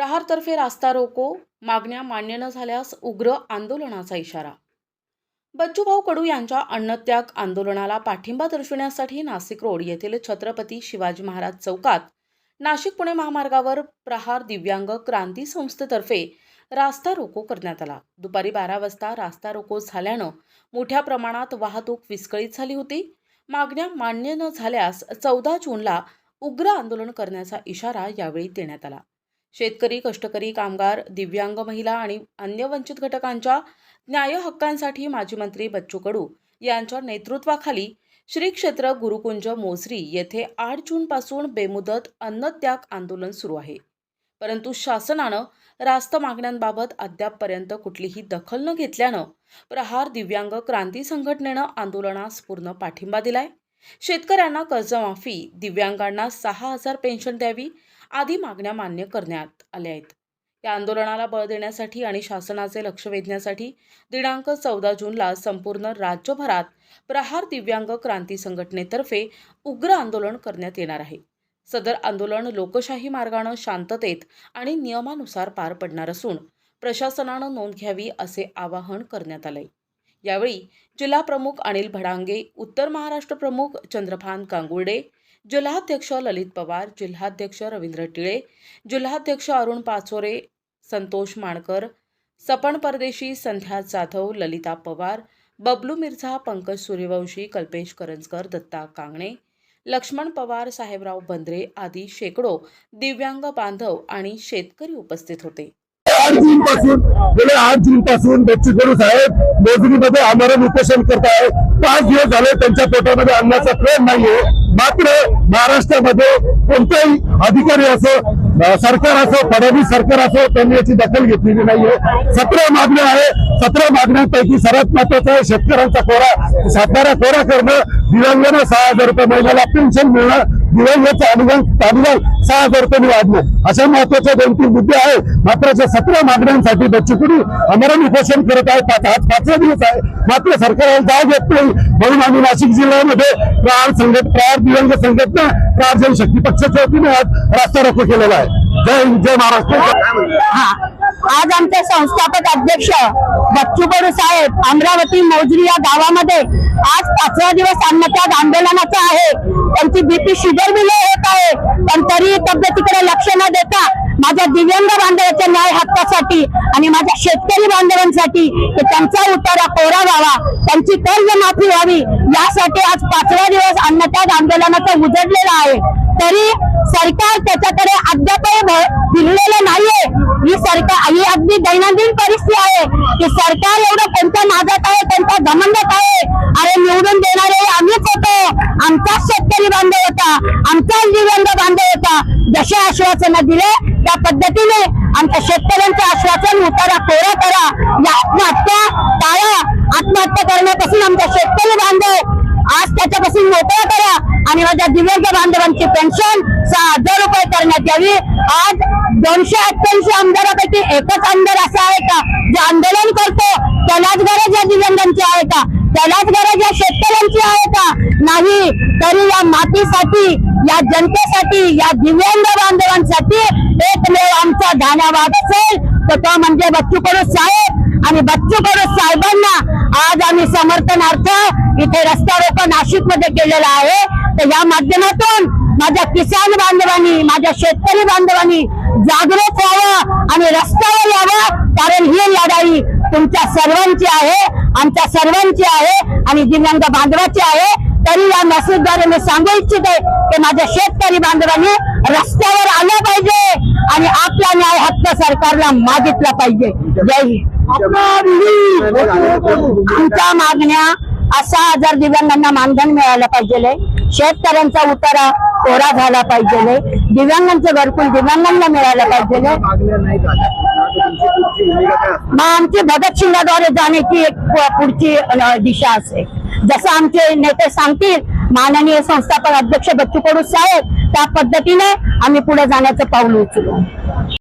प्रहारतर्फे रास्ता रोको मागण्या मान्य न झाल्यास उग्र आंदोलनाचा इशारा. बच्चूभाऊ कडू यांच्या अन्नत्याग आंदोलनाला पाठिंबा दर्शवण्यासाठी नाशिक रोड येथील छत्रपती शिवाजी महाराज चौकात नाशिक पुणे महामार्गावर प्रहार दिव्यांग क्रांती संस्थेतर्फे रास्ता रोको करण्यात आला. दुपारी बारा वाजता रास्ता रोको झाल्यानं मोठ्या प्रमाणात वाहतूक विस्कळीत झाली होती. मागण्या मान्य न झाल्यास चौदा जूनला उग्र आंदोलन करण्याचा इशारा यावेळी देण्यात आला. शेतकरी कष्टकरी कामगार दिव्यांग महिला आणि अन्य वंचित घटकांच्या न्याय हक्कांसाठी माजी मंत्री बच्चू कडू यांच्या नेतृत्वाखाली श्री क्षेत्र गुरुकुंज मोझरी येथे आठ जूनपासून बेमुदत अन्नत्याग आंदोलन सुरू आहे. परंतु शासनानं रास्त मागण्यांबाबत अद्यापपर्यंत कुठलीही दखल न घेतल्यानं प्रहार दिव्यांग क्रांती संघटनेनं आंदोलनास पूर्ण पाठिंबा दिलाय. शेतकऱ्यांना कर्जमाफी दिव्यांगांना सहा हजार पेन्शन द्यावी आदी मागण्या मान्य करण्यात आल्या आहेत. या आंदोलनाला बळ देण्यासाठी आणि शासनाचे लक्ष वेधण्यासाठी दिनांक चौदा जूनला संपूर्ण राज्यभरात प्रहार दिव्यांग क्रांती संघटनेतर्फे उग्र आंदोलन करण्यात येणार आहे. सदर आंदोलन लोकशाही मार्गानं शांततेत आणि नियमानुसार पार पडणार असून प्रशासनानं नोंद घ्यावी असे आवाहन करण्यात आलंय. यावेळी जिल्हा प्रमुख अनिल भडांगे उत्तर महाराष्ट्र प्रमुख चंद्रभान गांगुर्डे जिल्हाध्यक्ष ललित पवार जिल्हाध्यक्ष रवींद्र टिळे जिल्हाध्यक्ष अरुण पाचोरे संतोष माणकर सपन परदेशी संध्या जाधव ललिता पवार बबलू मिर्झा पंकज सूर्यवंशी कल्पेश करंजकर दत्ता कांगणे लक्ष्मण पवार साहेबराव बंद्रे आदी शेकडो दिव्यांग बांधव आणि शेतकरी उपस्थित होते. आठ जून पासून गेले आठ जून पासून बच्चू कडू साहेब मोजणीमध्ये आम्हाला उपोषण करत आहे पाच दिवस झाले त्यांच्या पोटामध्ये अन्नाचा प्रेम नाहीये. मात्र महाराष्ट्रामध्ये कोणताही अधिकारी असो सरकार असो फडणवीस सरकार असो त्यांनी याची दखल घेतलेली नाहीये. सतरा मागण्या आहे. सतरा मागण्यांपैकी सर्वात महत्वाचं आहे शेतकऱ्यांचा कोरा. सातबारा कोरा करणं. दिव्यांगांना सहा हजार रुपये महिन्याला पेन्शन मिळणं. दिवंगत अनुदान अनुदान सहा हजार रुपयांनी वाढणं अशा महत्त्वाच्या दोन तीन मुद्दे आहे मात्र अशा सतरा मागण्यांसाठी बच्चू कडू अमरण उपोषण करत आहे पाच आज पाचवा दिवस आहे. मात्र सरकारला जाग येत नाही म्हणून आम्ही नाशिक जिल्ह्यामध्ये प्रार संघट प्रार दिवंगत संघटना प्रार जनशक्ती पक्षाच्या वतीने आज रास्ता रोको केलेला आहे. जय हिंद, जय महाराष्ट्र. आज आमचे संस्थापक अध्यक्ष बच्चू कडू साहेब अमरावती मौजरी या गावामध्ये आज पाचवा दिवस अन्नत्याग आंदोलनाचा आहे त्यांची बीपी शुगर बी होत आहे. पण तरी तब्येतीकडे लक्ष न देता माझ्या दिव्यांग बांधवाच्या न्याय हक्कासाठी आणि माझ्या शेतकरी बांधवांसाठी त्यांचा उतारा कोरा व्हावा. त्यांची कर्ज माफी व्हावी. यासाठी आज पाचवा दिवस अन्नत्याग आंदोलनाचा उजडलेला आहे. तरी सरकार त्याच्याकडे अद्यापही दिलेलं नाहीये. ही सरकार ही अगदी दैनंदिन परिस्थिती आहे. की सरकार एवढं कोणत्या नादात आहे कोणत्या घमंडात आहे? आमचाच दिव्यांग बांधव होता. जसे आश्वासन दिले त्या पद्धतीने आमच्या शेतकऱ्यांचं आश्वासन उतारा कोरा करा. या आत्महत्या टाळा. आत्महत्या करण्यापासून आमच्या शेतकरी बांधव आज त्याच्यापासून मोकळा करा. आणि माझ्या दिव्यांग बांधवांची पेन्शन सहा हजार रुपये करण्यात यावी. आज दोनशे अठ्ठ्याऐंशी आमदारापैकी एकच आमदार असा आहे का? जे आंदोलन करतो त्यालाच गरज या दिव्यांगांची आहे का? त्यालाच गरज या शेतकऱ्यांची आहे का? नाही तरी या मातीसाठी या जनतेसाठी या दिव्यांग बांधवांसाठी एकमेव आमचा धान्यावाद असेल. तर तो म्हणजे बच्चू कडू साहेब. आणि बच्चू कडू साहेबांना आज आम्ही समर्थनार्थ इथे रस्ता रोको नाशिकमध्ये केलेला आहे. तर या माध्यमातून माझ्या किसान बांधवांनी माझ्या शेतकरी बांधवांनी जागरूक व्हावं आणि रस्त्यावर यावं. कारण ही लढाई तुमच्या सर्वांची आहे आमच्या सर्वांची आहे आणि दिव्यांग बांधवाची आहे. तरी या मेसेजद्वारे मी सांगू इच्छिते की माझ्या शेतकरी बांधवांनी रस्त्यावर आलं पाहिजे आणि आपला न्याय हक्क सरकारला मागितला पाहिजे. जय हिंद. आमच्या मागण्या असा हजार दिव्यांगांना मानधन मिळालं पाहिजे शेतकऱ्यांचा उतारा कोरा झाला पाहिजे दिव्यांगांचं घरकुल दिव्यांगांना मिळालं पाहिजे मग आमची भगत सिंगाद्वारे जाण्याची एक पुढची दिशा असेल. जसं आमचे नेते सांगतील माननीय संस्थापक अध्यक्ष बच्चू कडू साहेब त्या पद्धतीने आम्ही पुढे जाण्याचं पाऊल उचलू.